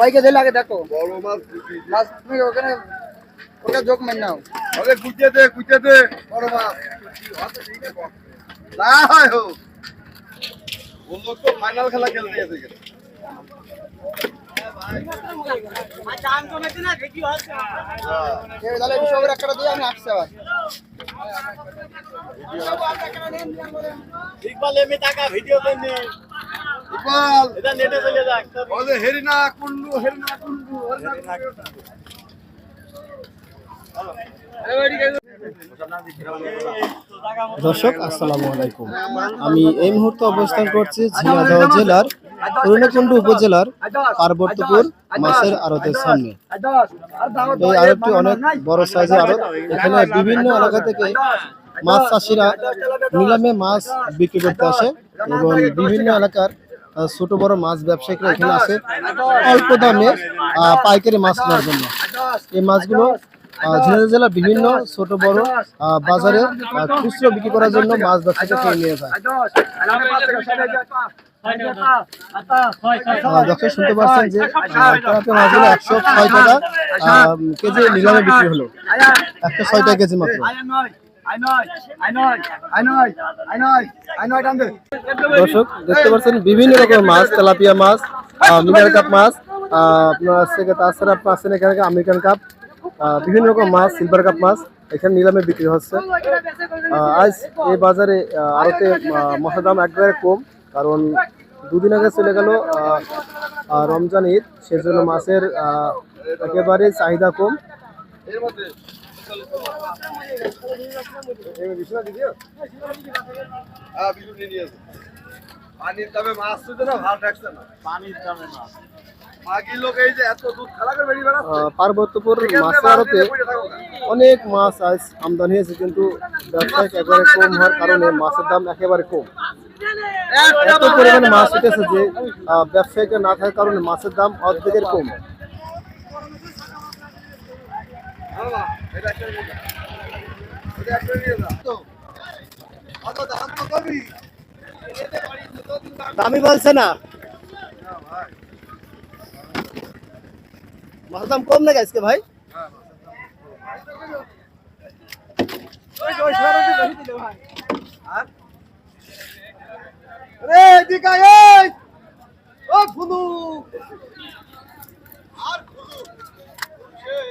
কয় কেজি লাগে দেখো। বড় মাছ মাছ তুমি ওখানে ওটা যোগ মেন নাও। আরে কুচে দে কুচে দে। বড় মাছ। না হয় হো। ও লোক তো ফাইনাল খেলা খেলতে একটা দিয়ে আমি টাকা ভিডিও করনি ইকবাল এটা নেটে চলে যাক। বলে হেরিনা কুন্ডু হেরিনা কুন্ডু হেরিনা কুন্ডু দর্শক আসসালামু আলাইকুম। আমি এই মুহূর্তে অবস্থান করছি ঝিনাইদহ জেলার অরুণকুণ্ড উপজেলার পার্বত্যপুর মাছের আড়তের সামনে। এই আড়তটি অনেক বড় সাইজের আড়ত। এখানে বিভিন্ন এলাকা থেকে মাছ চাষিরা নিলামে মাছ বিক্রি করতে আসে এবং বিভিন্ন এলাকার ছোট বড় মাছ ব্যবসায়ীরা এখানে আসে অল্প দামে পাইকারি মাছ নেওয়ার জন্য এই মাছগুলো ঝিনাইদহ জেলার বিভিন্ন ছোট বড় বাজারে খুচরো বিক্রি করার জন্য মাছ ব্যবসায়ীরা কিনে নিয়ে যায় দর্শক শুনতে পাচ্ছেন যে মাছগুলো একশো ছয় টাকা কেজি নিলামে বিক্রি হলো একশো ছয় টাকা কেজি মাত্র দর্শক, দেখতে পাচ্ছেন বিভিন্ন রকমের মাছ, তেলাপিয়া মাছ মিনার কাপ মাছ আপনার আছে তাছাড়া আপনার আছেন এখানে? আমেরিকান কাপ বিভিন্ন রকম মাছ, সিলভার কাপ মাছ এখানে নিলামে বিক্রি হচ্ছে। আজ এই বাজারে আড়তে মশার দাম একবারে কম, কারণ দুদিন আগে চলে গেল রমজান ঈদ, সেজন্য মাছের একেবারে চাহিদা কম। পানির দামে মাছ তো না ভালো রাখছে না পানির দামে পার্বত্যপুর এখান মাছ আড়তে নিয়ে বসে থাকো না। অনেক মাছ আজ আমদানি হয়েছে কিন্তু ব্যবসায়িক একেবারে কম হওয়ার কারণে মাছের দাম একেবারে কম। এত পরিমাণে মাছ উঠেছে যে আহ, ব্যবসায়িকরা না থাকার কারণে মাছের দাম অর্ধেকের কম বাবা, এটা একটা নিয়ে যা। এটা একটা নিয়ে যা। তো, অত দাম বলছে না মাছের দাম কম না আজকে ভাই রে, আয়, এই! ও ফুলু! আর ফুলু! সেই।